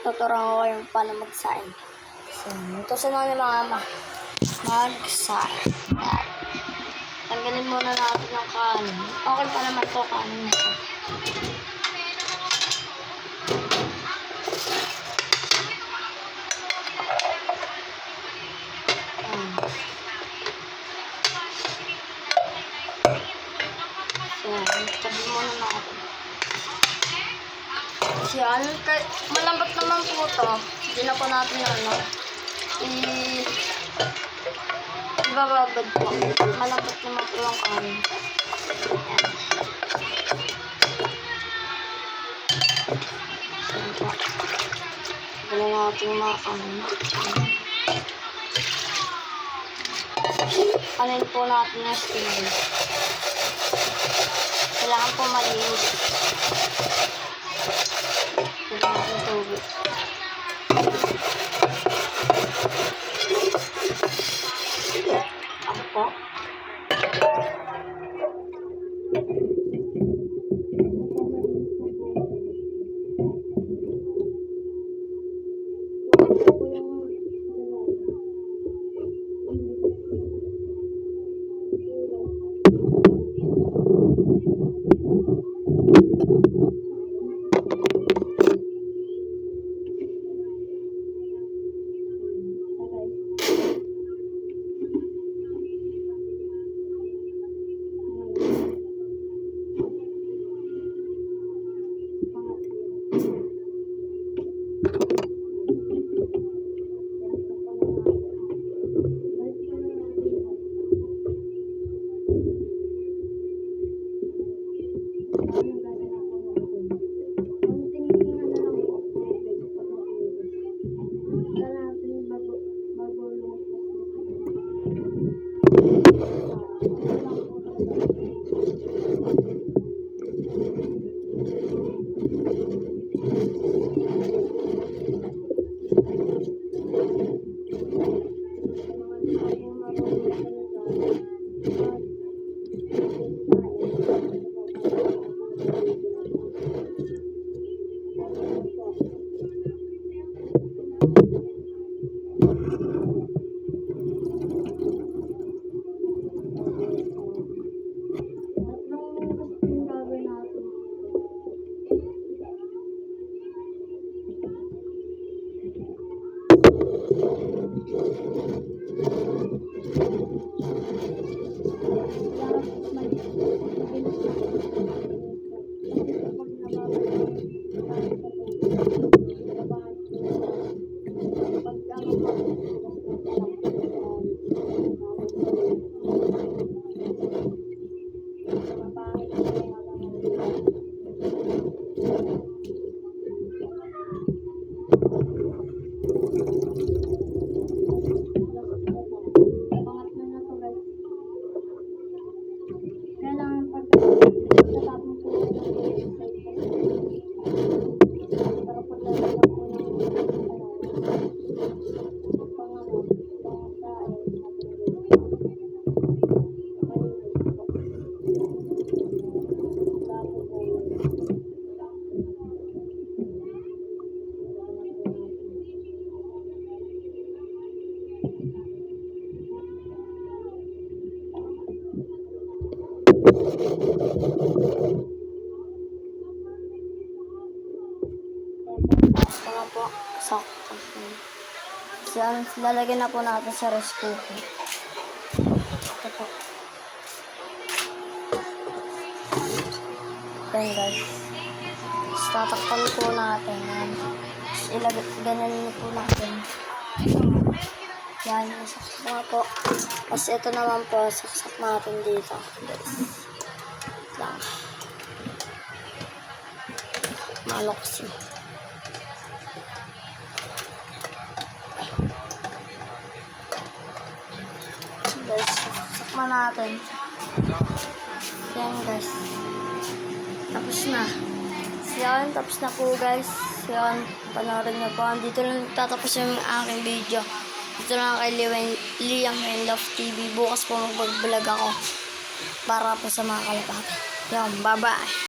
tuturuan ko kayo paano magsain. So, ito sa mga mama. Magsain. Tanggalin muna natin yung kanin. Okay pa naman to kanin na. Yan. Yan, tabi muna natin. Yan, kay, malambot naman po to. Hindi na natin yung ano. I... Ibababad po. Malambot naman po yung kanin. Wala natin yung mga kanin. Kanin po natin yung steam. Kailangan po malinis. Thank you. Tama po. Sakto. So, yan, lalagyan na po natin sa rice cooker. Ito po. Yan guys. Tapos tatakpan po natin. Yan. Tapos ilagay, po natin. Yan, saksak na po. Tapos ito naman po, saksak natin dito. Guys. Lang. Maloksi. Guys, sakma natin. Yan guys. Tapos na. Yan, tapos na po guys. Yan, panoorin niyo po. Dito lang tatapos yung aking video. Dito lang kay Liam, Liam and Love TV. Bukas po mag-vlog ako. Para po sa mga kalapati. Yan, bye-bye.